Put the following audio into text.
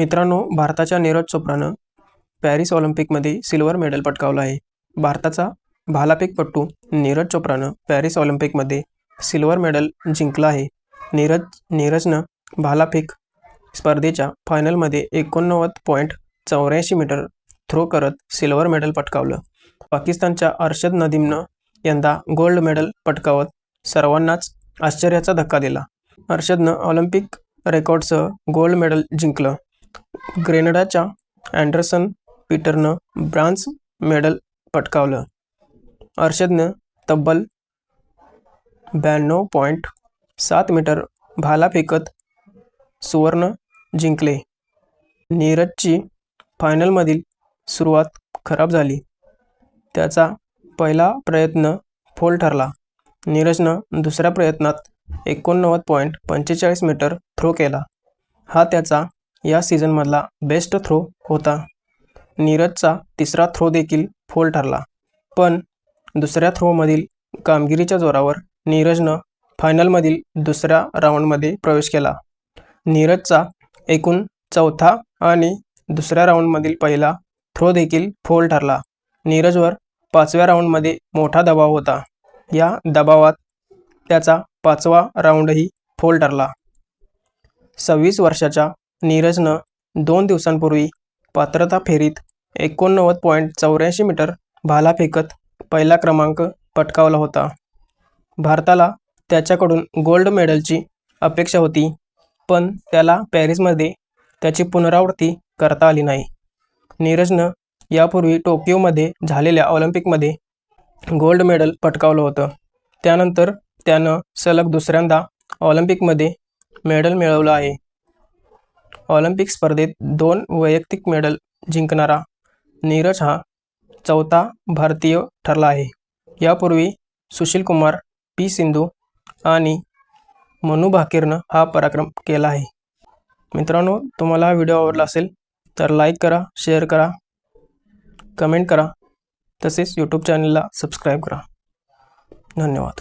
मित्रांनो भारताच्या नीरज चोप्रानं पॅरिस ऑलिम्पिकमध्ये सिल्वर मेडल पटकावलं आहे. भारताचा भालाफेकपटू नीरज चोप्रानं पॅरिस ऑलिम्पिकमध्ये सिल्वर मेडल जिंकलं आहे. नीरज नीरजनं भालाफेक स्पर्धेच्या फायनलमध्ये एकोणनव्वद पॉईंट चौऱ्याऐंशी मीटर थ्रो करत सिल्वर मेडल पटकावलं. पाकिस्तानच्या अर्शद नदीमनं यंदा गोल्ड मेडल पटकावत सर्वांनाच आश्चर्याचा धक्का दिला. अर्शदनं ऑलिम्पिक रेकॉर्डसह गोल्ड मेडल जिंकलं. ग्रेनडाच्या अँडरसन पीटरनं ब्रान्झ मेडल पटकावलं. अर्षदनं तब्बल ब्याण्णव पॉईंट सात मीटर भाला फेकत सुवर्ण जिंकले. नीरजची फायनलमधील सुरुवात खराब झाली. त्याचा पहिला प्रयत्न फोल ठरला. नीरजनं दुसऱ्या प्रयत्नात एकोणनव्वद पॉईंट पंचेचाळीस मीटर थ्रो केला. हा त्याचा या सीझनमधला बेस्ट थ्रो होता. नीरजचा तिसरा थ्रो देखील फोल ठरला. पण दुसऱ्या थ्रोमधील कामगिरीच्या जोरावर नीरजनं फायनलमधील दुसऱ्या राऊंडमध्ये प्रवेश केला. नीरजचा एकूण चौथा आणि दुसऱ्या राऊंडमधील पहिला थ्रो देखील फोल ठरला. नीरजवर पाचव्या राऊंडमध्ये मोठा दबाव होता. या दबावात त्याचा पाचवा राऊंडही फोल ठरला. सव्वीस वर्षाच्या नीरजनं दोन दिवसांपूर्वी पात्रता फेरीत एकोणनव्वद पॉईंट चौऱ्याऐंशी मीटर भाला फेकत पहिला क्रमांक पटकावला होता. भारताला त्याच्याकडून गोल्ड मेडलची अपेक्षा होती पण त्याला पॅरिसमध्ये त्याची पुनरावृत्ती करता आली नाही. नीरजनं यापूर्वी टोकियोमध्ये झालेल्या ऑलिम्पिकमध्ये गोल्ड मेडल पटकावलं होतं. त्यानंतर त्यानं सलग दुसऱ्यांदा ऑलिम्पिकमध्ये मेडल मिळवलं आहे. ऑलिम्पिक स्पर्धेत दोन वैयक्तिक मेडल जिंकणारा नीरज हा चौथा भारतीय ठरला आहे. यापूर्वी सुशील कुमार पी सिंधू आणि मनु भाकीरनं हा पराक्रम केला आहे. मित्रांनो तुम्हाला हा व्हिडिओ आवडला असेल तर लाईक करा शेअर करा कमेंट करा. तसेच यूट्यूब चॅनलला सबस्क्राईब करा. धन्यवाद.